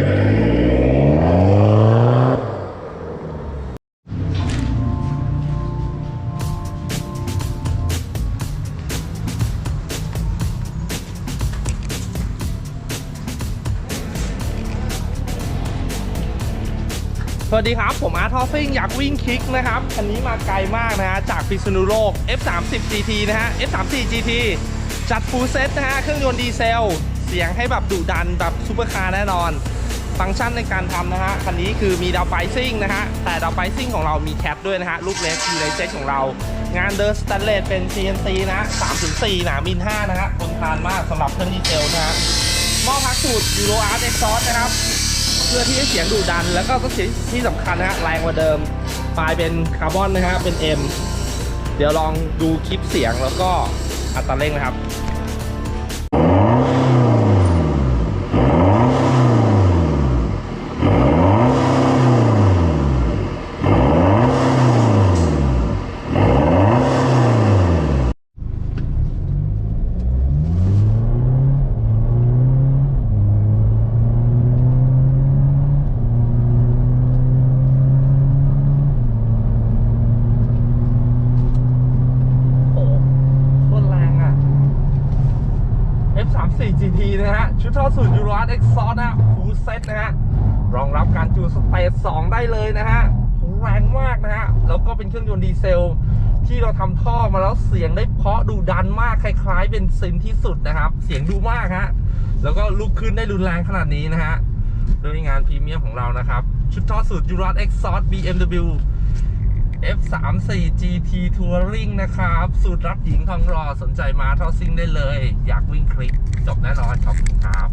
สวัสดีครับ ผมอาร์ทอซิ่งอยากวิ่งคลิกนะครับ คันนี้มาไกลมากนะฮะ จากพิษณุโลก F30 GT นะฮะ F34 GT จัดฟูลเซ็ตนะฮะ เครื่องยนต์ดีเซล เสียงให้แบบดุดันแบบซูเปอร์คาร์แน่นอน ฟังก์ชันในการทำนะฮะคันนี้คือมีดาวไ i ซิ่งนะฮะแต่ดาวไ i ซิ่งของเรามีแคปด้วยนะฮะลูกเล็กอยู่ในเซ็ตของเรา งานเดินสแตนเลสเป็น CNC นะฮะ3-4 หนามิล5นะฮะทนทานมากสำหรับเครื่องดีเซลนะฮะหม้อพักสูตร Euro Art Exhaust นะครับเพื่อที่ให้เสียงดุดัน แล้วก็ที่ที่สำคัญนะฮะแรงกว่าเดิมปลายเป็นคาร์บอนนะฮะเป็น M เดี๋ยวลองดูคลิปเสียงแล้วก็อัตราเร่งนะครับ โอ้โหโคตรแรงอะ 4GT นะฮะ ชุดท่อสูตร Euro Art Exhaust นะฮะ full set นะฮะ รองรับการจูนสเตจ2ได้เลยนะฮะโหแรงมากนะฮะ แล้วก็เป็นเครื่องยนต์ดีเซล ที่เราทำท่อมาแล้วเสียงได้เพาะดูดันมากคล้ายๆ เป็นซินที่สุดนะครับ เสียงดูมากฮะ แล้วก็ลุกขึ้นได้รุนแรงขนาดนี้นะฮะด้วยงานพรีเมียมของเรานะครับ ชุดท่อสูตร Euro Art Exhaust BMW F34 GT Touring นะครับ สูตรรับหญิงทองรอสนใจมาท่อซิ่งได้เลย อยากวิ่งคลิกจบแน่นอนขอบคุณครับ